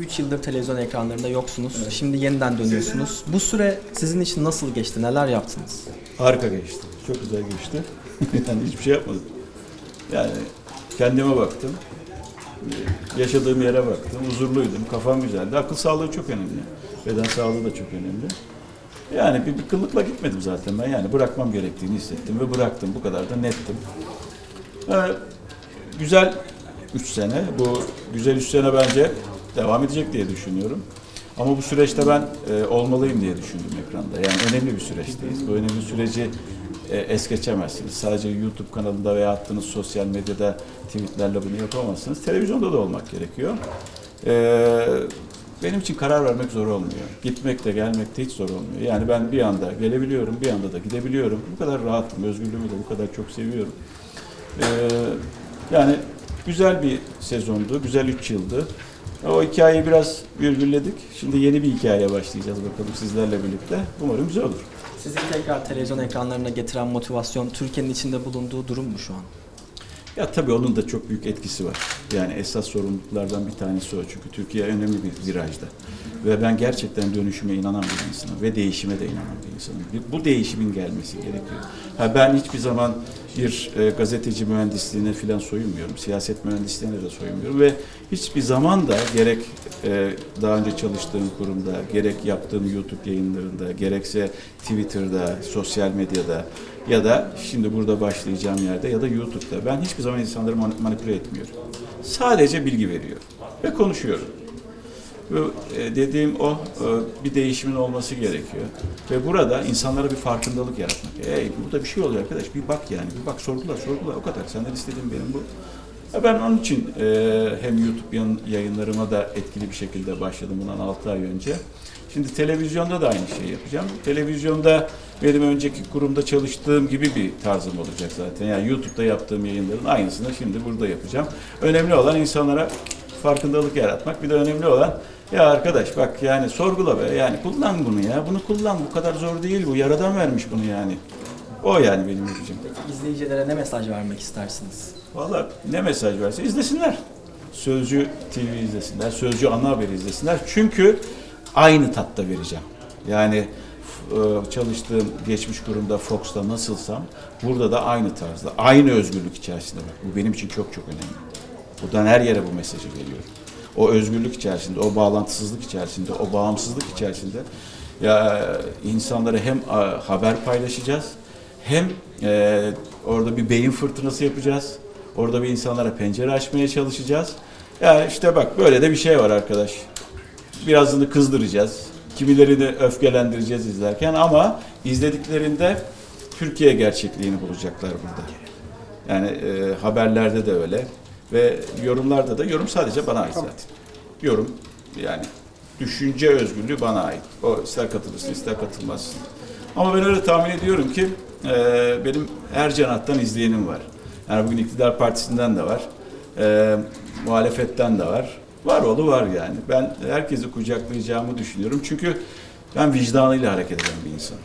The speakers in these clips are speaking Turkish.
3 yıldır televizyon ekranlarında yoksunuz. Şimdi yeniden dönüyorsunuz. Bu süre sizin için nasıl geçti? Neler yaptınız? Harika geçti. Çok güzel geçti. yani hiçbir şey yapmadım. Yani kendime baktım. Yaşadığım yere baktım. Huzurluydum. Kafam güzeldi. Akıl sağlığı çok önemli. Beden sağlığı da çok önemli. Yani bir, bir kıllıkla gitmedim zaten ben. Yani bırakmam gerektiğini hissettim ve bıraktım. Bu kadar da nettim. Ee, güzel 3 sene. Bu güzel 3 sene bence devam edecek diye düşünüyorum. Ama bu süreçte ben e, olmalıyım diye düşündüm ekranda. Yani önemli bir süreçteyiz. Bu önemli süreci e, es geçemezsiniz. Sadece YouTube kanalında veya attığınız sosyal medyada tweetlerle bunu yapamazsınız. Televizyonda da olmak gerekiyor. E, benim için karar vermek zor olmuyor. Gitmek de gelmek de hiç zor olmuyor. Yani ben bir anda gelebiliyorum, bir anda da gidebiliyorum. Bu kadar rahatım, özgürlüğümü de bu kadar çok seviyorum. Ee, yani güzel bir sezondu, güzel üç yıldı. O hikayeyi biraz virgülledik. Şimdi yeni bir hikayeye başlayacağız bakalım sizlerle birlikte. Umarım güzel olur. Sizi tekrar televizyon ekranlarına getiren motivasyon Türkiye'nin içinde bulunduğu durum mu şu an? Ya tabii onun da çok büyük etkisi var. Yani esas sorumluluklardan bir tanesi o. Çünkü Türkiye önemli bir virajda. Ve ben gerçekten dönüşüme inanan bir insanım ve değişime de inanan bir insanım. Bu değişimin gelmesi gerekiyor. Ha ben hiçbir zaman bir e, gazeteci mühendisliğine falan soyunmuyorum. Siyaset mühendisliğine de soyunmuyorum ve hiçbir zaman da gerek e, daha önce çalıştığım kurumda, gerek yaptığım YouTube yayınlarında, gerekse Twitter'da, sosyal medyada ya da şimdi burada başlayacağım yerde ya da YouTube'da ben hiçbir zaman insanları mani- manipüle etmiyorum. Sadece bilgi veriyorum ve konuşuyorum. Ve dediğim o e, bir değişimin olması gerekiyor. Ve burada insanlara bir farkındalık yaratmak. Ey burada bir şey oluyor arkadaş bir bak yani bir bak sorgula sorgula o kadar. Senden istediğim benim bu. Ya Ben onun için e, hem YouTube yayınlarıma da etkili bir şekilde başladım bundan 6 ay önce. Şimdi televizyonda da aynı şeyi yapacağım. Televizyonda benim önceki kurumda çalıştığım gibi bir tarzım olacak zaten. Yani YouTube'da yaptığım yayınların aynısını şimdi burada yapacağım. Önemli olan insanlara farkındalık yaratmak. Bir de önemli olan ya arkadaş bak yani sorgula be yani kullan bunu ya. Bunu kullan bu kadar zor değil bu. Yaradan vermiş bunu yani. O yani benim yapacağım. Peki izleyicilere ne mesaj vermek istersiniz? Valla ne mesaj verse izlesinler. Sözcü TV izlesinler, Sözcü ana haberi izlesinler. Çünkü aynı tatta vereceğim. Yani e, çalıştığım geçmiş kurumda Fox'ta nasılsam burada da aynı tarzda, aynı özgürlük içerisinde bak. Bu benim için çok çok önemli. Buradan her yere bu mesajı veriyorum. O özgürlük içerisinde, o bağlantısızlık içerisinde, o bağımsızlık içerisinde ya insanlara hem e, haber paylaşacağız hem e, orada bir beyin fırtınası yapacağız. Orada bir insanlara pencere açmaya çalışacağız. Yani işte bak böyle de bir şey var arkadaş. Birazını kızdıracağız. Kimilerini öfkelendireceğiz izlerken ama izlediklerinde Türkiye gerçekliğini bulacaklar burada. Yani e, haberlerde de öyle ve yorumlarda da yorum sadece bana ait zaten. Yorum yani düşünce özgürlüğü bana ait. O ister katılırsın ister katılmazsın. Ama ben öyle tahmin ediyorum ki e, benim her cenahtan izleyenim var. Yani bugün iktidar partisinden de var. E, muhalefetten de var. Var oğlu var yani. Ben herkesi kucaklayacağımı düşünüyorum. Çünkü ben vicdanıyla hareket eden bir insanım.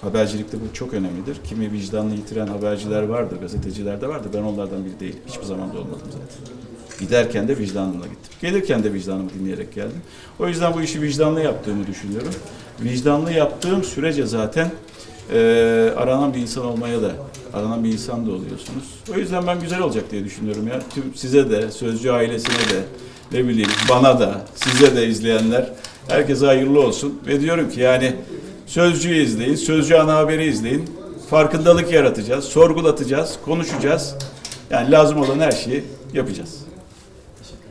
Habercilikte bu çok önemlidir. Kimi vicdanını yitiren haberciler vardır, gazeteciler de vardır. Ben onlardan biri değilim. Hiçbir zaman da olmadım zaten. Giderken de vicdanımla gittim. Gelirken de vicdanımı dinleyerek geldim. O yüzden bu işi vicdanlı yaptığımı düşünüyorum. Vicdanlı yaptığım sürece zaten e, aranan bir insan olmaya da, aranan bir insan da oluyorsunuz. O yüzden ben güzel olacak diye düşünüyorum ya. Tüm size de, Sözcü ailesine de, ne bileyim bana da, size de izleyenler, herkese hayırlı olsun. Ve diyorum ki yani Sözcü'yü izleyin, Sözcü ana haberi izleyin. Farkındalık yaratacağız, sorgulatacağız, konuşacağız. Yani lazım olan her şeyi yapacağız.